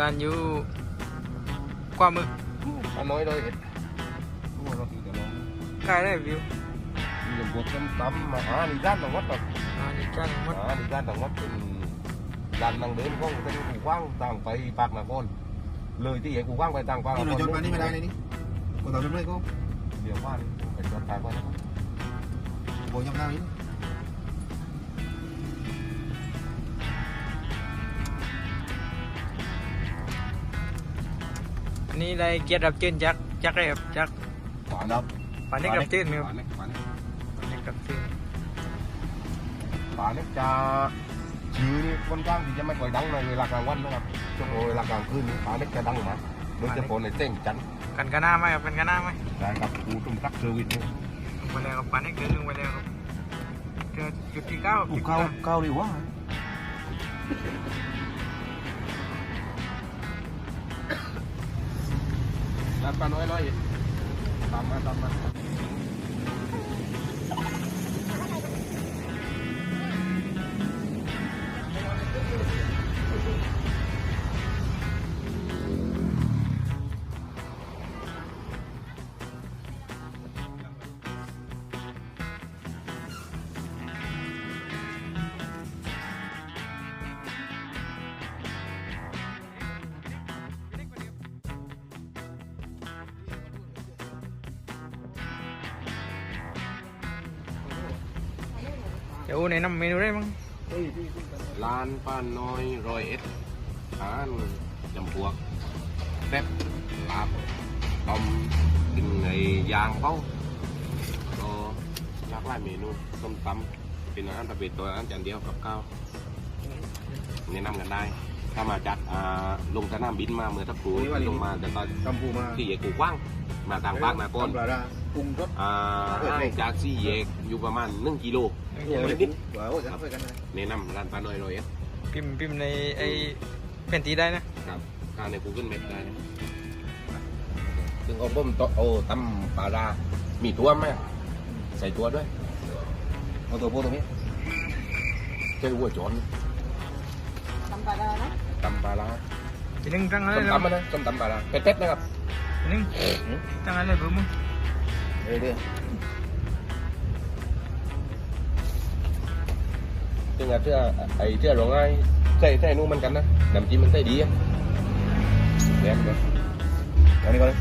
ร้านอยู่ความมืออันน้อยเลยเอ็ดดูเราตีกันน้องใกล้ได้วิวมีอย่างพวกต้มตำมาหานี่ด้านต่างวัดแบบอ่านี่กันหมดหานี่ด้านต่างวัดเป็นด้านทางเดินของเป็นกูกว้างต่างไปปากนาครเลยที่เอกกูกว้างไปต่างปากนี่นาเราคจรอดมานี่ไม่ได้เลยนี่กูต่อจนไม่ก็เดี๋ยวว่านี่ไปจอดทางว่าโบยำหน้านี่ อันนี้ได้เกียรติรับเชิญจากจากอะไรครับจากขวาดับปาเน็กรับเชิญไหมครับขวาเล็กขวาเล็กปาเน็กรับเชิญขวาเล็กจะชื่อนี่ค่อนข้างที่จะไม่ค่อยดังในเวลากลางวันนะครับช่วงเวลากลางคืนนี่ขวาเล็กจะดังมากโดยเฉพาะในเส้นจันทร์กันกันหน้าไหมครับกันกันหน้าไหมได้กับกูตุ้มตักเซอร์วิสนี่ลงไปแล้วครับปาเน็กเดินลงไปแล้วครับเจอจุดที่เก้ากูเข้าเข้าดีวะ ปลาน้อยร้อยตามมาตามมา เดี๋ยวแนะนำเมนูได้มั้ง ร้านป้าน้อยร้อยเอ็ดอาหารจำพวกแซ่บลาบต้มกินในยางเขาก็หลากหลายเมนูส้มตำเป็นอาหารประเภทตัวอาหารจานเดียวกับข้าวแนะนำกันได้ ถ้ามาจากอ่าลงสนามบินมาเมื่อสักครู่ลงมาแต่ตอนตำปูมาที่เอกกูกว้าง มาทางภาคนาโกนปลาดาปรุงรสอ่าห่างจากสี่แยกอยู่ประมาณหนึ่งกิโลโอ้ยนิดว้าวจะไปกันนะแนะนำร้านป้าน้อยร้อยเอ็ดพิมพ์พิมพ์ในไอ้แผ่นตีได้นะ ครับทานใน Google Map ได้นะซึ่งเอาต้มโตโอ้ตำปลาร้ามีตัวไหมใส่ตัวด้วยเอาตัวโบตรงนี้ใช่วัวจอน ทำปลาดานะ ตำปลาร้าทีนึงตั้งอะไรต้มแล้วตำอะนะต้มตำปลาร้าเป็ดๆนะครับทีนึงตั้งอะไรเบอร์มึงเรื่อยซึ่งอะเชื่อไอ้เชื่อหลงไอ้ใส่ใส่นู่นมันกันนะน้ำจิ้มมันใส่ดีอะแซ่บเลยๆเอานี่ก็เลย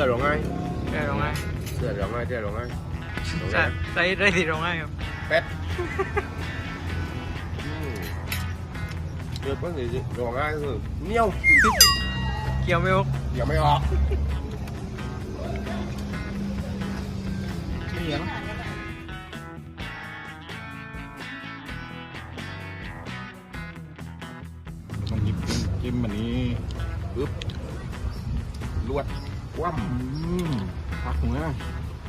สื้อหลงไอ้ได้ร้องไห้เสื้อหลงไอ้เสื้อหลงไอ้ใส่ใส่ได้ที่ร้องไห้ครับเป็ดเดือดเพิ่งสิหลงไอ้คือเหนียวเกี่ยวไม่ออกยังไม่ออกนี่เหรอต้องหยิบจิ้มจิ้มอันนี้ปึ๊บลวด คว่อืมพักหัวนะ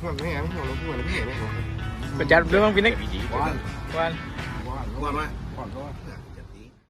ำมันไม่แห้งหัวเราหัวเราไม่เห็นเลยประจัดเรื่องมั้งพี่เน็กวิธีว่านวันว่านว่านมาก่อนก็